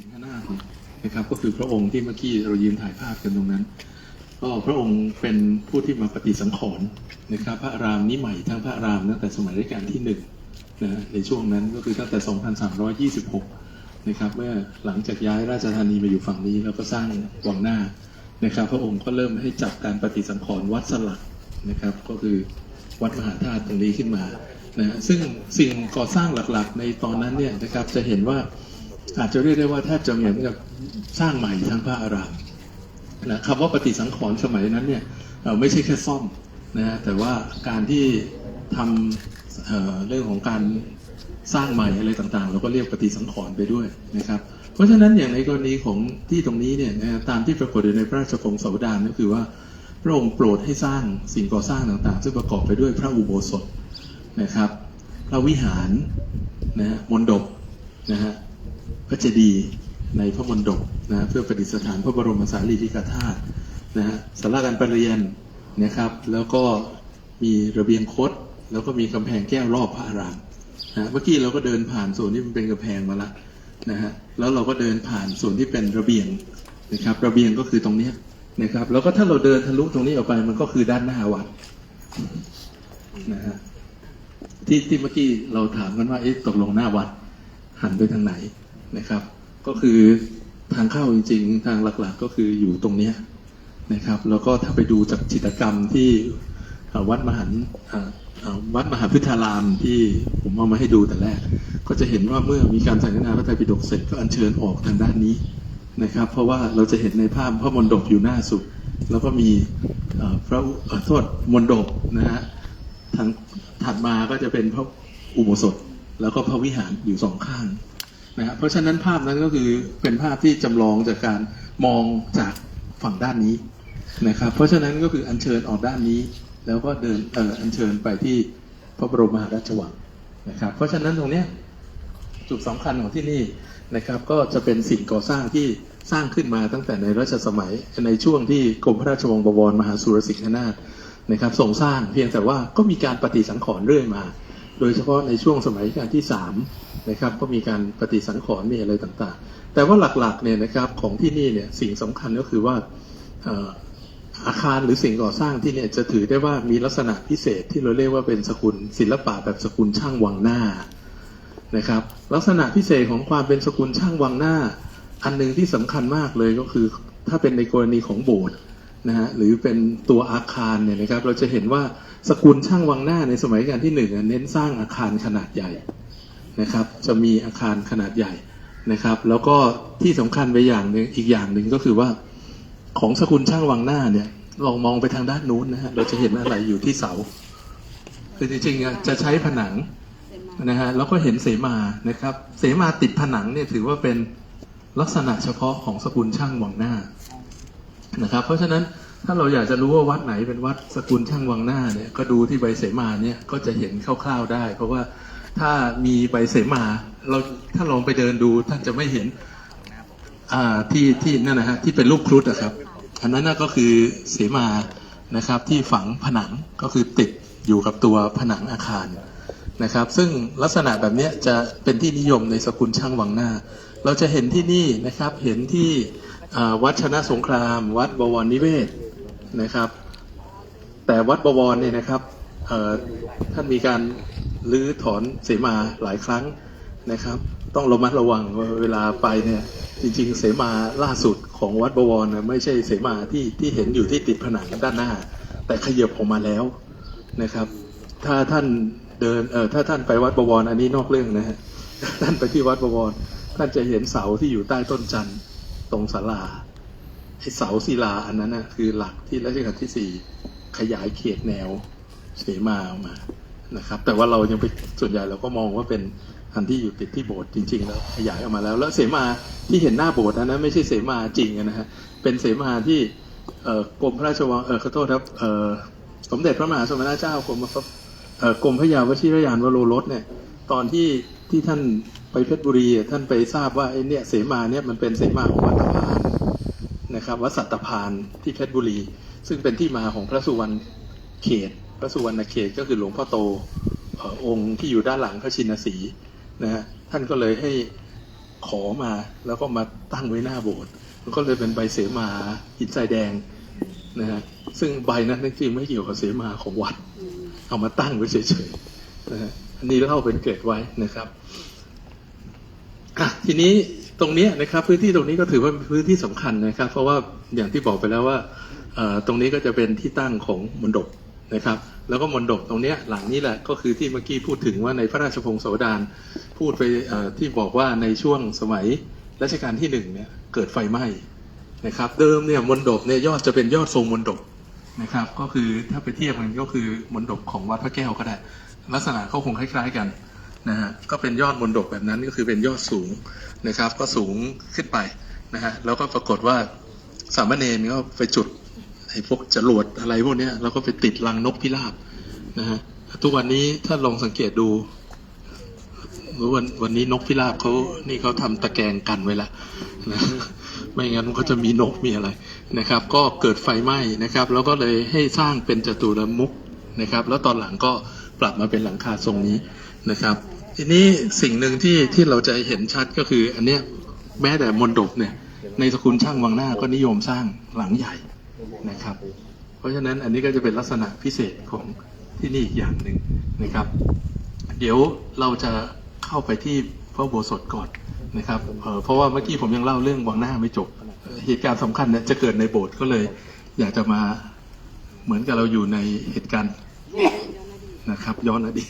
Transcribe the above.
สิงหนานะครับก็คือพระองค์ที่เมื่อกี้เรายืนถ่ายภาพกันตรงนั้น ก็พระองค์เป็นผู้ที่มาปฏิสังขรณ์นะครับ พระอารามนี้ใหม่ทั้งพระอารามตั้งแต่สมัยรัชกาลที่หนึ่งนะในช่วงนั้นก็คือตั้งแต่ 2326 นะครับเมื่อหลังจากย้ายราชธานีมาอยู่ฝั่งนี้แล้วก็สร้างวังหน้านะครับ พระองค์ก็เริ่มให้จัดการปฏิสังขรณ์วัดสลักนะครับ ก็คือวัดมหาธาตุตรงนี้ขึ้นมานะฮะซึ่งสิ่งก่อสร้างหลักๆ ในตอนนั้นเนี่ยนะครับจะเห็นว่า อาจจะเรียกได้ว่าแทบจะเหมือนกับสร้างใหม่ทั้งพระอารามนะคำว่าปฏิสังขรณ์สมัยนั้นเนี่ยไม่ใช่แค่ซ่อมนะฮะแต่ว่าการที่ทำเเรื่องของการสร้างใหม่อะไรต่างๆ เราก็เรียกปฏิสังขรณ์ไปด้วยนะครับ เพราะฉะนั้นอย่างในกรณีของที่ตรงนี้เนี่ยนะตามที่ปรากฏอยู่ในพระราชกงสาวดารก็คือว่าพระองค์โปรดให้สร้างสิ่งก่อสร้างต่างๆ ซึ่งประกอบไปด้วยพระอุโบสถนะครับ พระวิหารนะฮะมณฑปนะฮะ พระเจดีย์ในพระมณฑปนะเพื่อประดิษฐานพระบรมสารีริกธาตุนะฮะสาราการประเรียนนะครับ แล้วก็มีระเบียงคดแล้วก็มีกำแพงแก้วรอบพระอารามนะเมื่อกี้เราก็เดินผ่านส่วนที่มันเป็นกำแพงมาละนะฮะแล้วเราก็เดินผ่านส่วนที่เป็นระเบียงนะครับระเบียงก็คือตรงเนี้นะครับ แล้วก็ถ้าเราเดินทะลุตรงนี้ออกไปมันก็คือด้านหน้าวัดนะฮะที่ที่เมื่อกี้เราถามกันว่าเอ๊ะตกลงหน้าวัดหันไปทางไหน นะครับ ก็คือทางเข้าจริง ๆ ทางหลักๆก็คืออยู่ตรงเนี้ยนะครับ แล้วก็ถ้าไปดูจากจิตรกรรมที่วัดมหันวัดมหาพุทธารามที่ผมเอามาให้ดูแต่แรก ก็จะเห็นว่าเมื่อมีการสังฆนาพระไตรปิฎกเสร็จก็อัญเชิญออกทางด้านนี้นะครับ เพราะว่าเราจะเห็นในภาพพระมณฑปอยู่หน้าสุด แล้วก็มีพระโทษมณฑปนะฮะทางถัดมาก็จะเป็นพระอุโบสถ แล้วก็พระวิหารอยู่สองข้าง นะเพราะฉะนั้นภาพนั้นก็คือเป็นภาพที่จำลองจากการมองจากฝั่งด้านนี้นะครับ เพราะฉะนั้นก็คืออัญเชิญออกด้านนี้ แล้วก็เดินเอ่ออัญเชิญไปที่พระบรมมหาราชวังนะครับ เพราะฉะนั้นตรงเนี้ยจุดสำคัญของที่นี่นะครับ ก็จะเป็นสิ่งก่อสร้างที่สร้างขึ้นมาตั้งแต่ในรัชสมัยในช่วงที่กรมพระราชวังบวรมหาสุรสิงหนาถนะครับทรงสร้างเพียงแต่ว่าก็มีการปฏิสังขรณ์เรื่อยมา โดยเฉพาะในช่วงสมัยกาลที่สามนะครับก็มีการปฏิสังขรณ์มีอะไรต่างๆ แต่ว่าหลักๆเนี่ยนะครับของที่นี่เนี่ยสิ่งสำคัญก็คือว่าเอ่ออาคารหรือสิ่งก่อสร้างที่เนี่ยจะถือได้ว่ามีลักษณะพิเศษที่เราเรียกว่าเป็นสกุลศิลปะแบบสกุลช่างวังหน้านะครับ ลักษณะพิเศษของความเป็นสกุลช่างวังหน้า อันหนึ่งที่สำคัญมากเลยก็คือ ถ้าเป็นในกรณีของโบสถ์นะฮะหรือเป็นตัวอาคารเนี่ยนะครับ เราจะเห็นว่า สกุลช่างวังหน้าในสมัยกาลที่หนึ่งเน้นสร้างอาคารขนาดใหญ่นะครับ จะมีอาคารขนาดใหญ่นะครับ แล้วก็ที่สำคัญไปอย่างหนึ่งอีกอย่างหนึ่งก็คือว่าของสกุลช่างวังหน้าเนี่ยลองมองไปทางด้านนู้นนะฮะเราจะเห็นอะไรอยู่ที่เสาคือจริงๆจะใช้ผนังนะฮะแล้วก็เห็นเสมานะครับ เสมาติดผนังเนี่ยถือว่าเป็นลักษณะเฉพาะของสกุลช่างวังหน้านะครับ เพราะฉะนั้น ถ้าเราอยากจะรู้ว่าวัดไหนเป็นวัดสกุลช่างวังหน้าเนี่ยก็ดูที่ใบเสมาเนี่ยก็จะเห็นคร่าวๆได้ เพราะว่าถ้ามีใบเสมาเราถ้าลองไปเดินดูท่านจะไม่เห็นอ่าที่ที่นั่นนะฮะที่เป็นรูปครุฑอะครับ อันนั้นนะก็คือเสมานะครับที่ฝังผนังก็คือติดอยู่กับตัวผนังอาคารนะครับ ซึ่งลักษณะแบบนี้จะเป็นที่นิยมในสกุลช่างวังหน้า เราจะเห็นที่นี่นะครับเห็นที่วัดชนะสงคราม วัดบวรนิเวศ นะครับ แต่วัดบวรเนี่ยนะครับท่านมีการรื้อถอนเสมาหลายครั้งนะครับ ต้องระมัดระวังเวลาไปเนี่ยจริงๆ เสมาล่าสุดของวัดบวรนะไม่ใช่เสมาที่ที่เห็นอยู่ที่ติดผนังด้านหน้า แต่ขยับออกมาแล้วนะครับ ถ้าท่านเดินเออถ้าท่านไปวัดบวรอันนี้นอกเรื่องนะฮะท่านไปที่วัดบวรท่านจะเห็นเสาที่อยู่ใต้ต้นจันทร์ตรงศาลา เสาศิลาอันนั้นนะคือหลักที่รัชกาลที่สี่ขยายเขตแนวเสมาออกมานะครับ แต่ว่าเรายังไปส่วนใหญ่เราก็มองว่าเป็นอันที่อยู่ติดที่โบสถ์จริงๆแล้วขยายออกมาแล้ว แล้วเสมาที่เห็นหน้าโบสถ์อันนั้นไม่ใช่เสมาจริงอะนะฮะเป็นเสมาที่กรมพระราชวังเออขอโทษครับสมเด็จพระมหาสมณเจ้ากรมพระกรมพระยาวชิรยานวโรรสเนี่ยตอนที่ที่ท่านไปเพชรบุรีท่านไปทราบว่าไอ้เนี่ยเสมาเนี่ยมันเป็นเสมาของวัด นะครับวัดสัตตพานที่เพชรบุรี ซึ่งเป็นที่มาของพระสุวรรณเขต พระสุวรรณเขตก็คือหลวงพ่อโตองค์ที่อยู่ด้านหลังพระชินสีนะฮะท่านก็เลยให้ขอมาแล้วก็มาตั้งไว้หน้าโบสถ์มันก็เลยเป็นใบเสมาหินทรายแดงนะฮะซึ่งใบนั้นจริงๆไม่เกี่ยวกับเสมาของวัด เอามาตั้งไว้เฉยๆนะฮะอันนี้เล่าเป็นเกร็ดไว้นะครับอะทีนี้ ตรงนี้นะครับพื้นที่ตรงนี้ก็ถือว่าเป็นพื้นที่สำคัญนะครับ เพราะว่าอย่างที่บอกไปแล้วว่าตรงนี้ก็จะเป็นที่ตั้งของมณฑปนะครับ แล้วก็มณฑปตรงนี้หลังนี้แหละก็คือที่เมื่อกี้พูดถึงว่าในพระราชพงศาวดารพูดไปที่บอกว่าในช่วงสมัยรัชกาลที่หนึ่งเนี่ยเกิดไฟไหม้นะครับ เดิมเนี่ยมณฑปเนี่ยยอดจะเป็นยอดทรงมณฑปนะครับ ก็คือถ้าไปเทียบกันก็คือมนดบของวัดพระแก้วก็ได้ ลักษณะก็คงคล้าย ๆ กัน นะฮะก็เป็นยอดมนดบแบบนั้นก็คือเป็นยอดสูงนะครับ ก็สูงขึ้นไปนะฮะแล้วก็ปรากฏว่าสามเณรก็ไปจุดไอ้พวกจรวดอะไรพวกนี้แล้วก็ไปติดรังนกพิราบนะฮะทุกวันนี้ถ้าลองสังเกตดูวันวันนี้นกพิราบเขานี่เขาทำตะแกรงกันไว้แล้วนะไม่งั้นมันก็จะมีนกมีอะไรนะครับ ก็เกิดไฟไหม้นะครับ แล้วก็เลยให้สร้างเป็นจตุรมุกนะครับ แล้วตอนหลังก็ปรับมาเป็นหลังคาทรงนี้นะครับ ทีนี้สิ่งหนึ่งที่ที่เราจะเห็นชัดก็คือ อันเนี้ยแม้แต่มนดบเนี่ย ในสกุลช่างวังหน้าก็นิยมสร้างหลังใหญ่นะครับ เพราะฉะนั้นอันนี้ก็จะเป็นลักษณะพิเศษของที่นี่อีกอย่างหนึ่งนะครับ เดี๋ยวเราจะเข้าไปที่พระโบสถก่อนนะครับเพราะว่าเมื่อกี้ผมยังเล่าเรื่องวังหน้าไม่จบ เหตุการณ์สำคัญเนี่ยจะเกิดในโบสถ์ก็เลย อยากจะมาเหมือนกับเราอยู่ในเหตุการณ์นะครับ ย้อนอดีต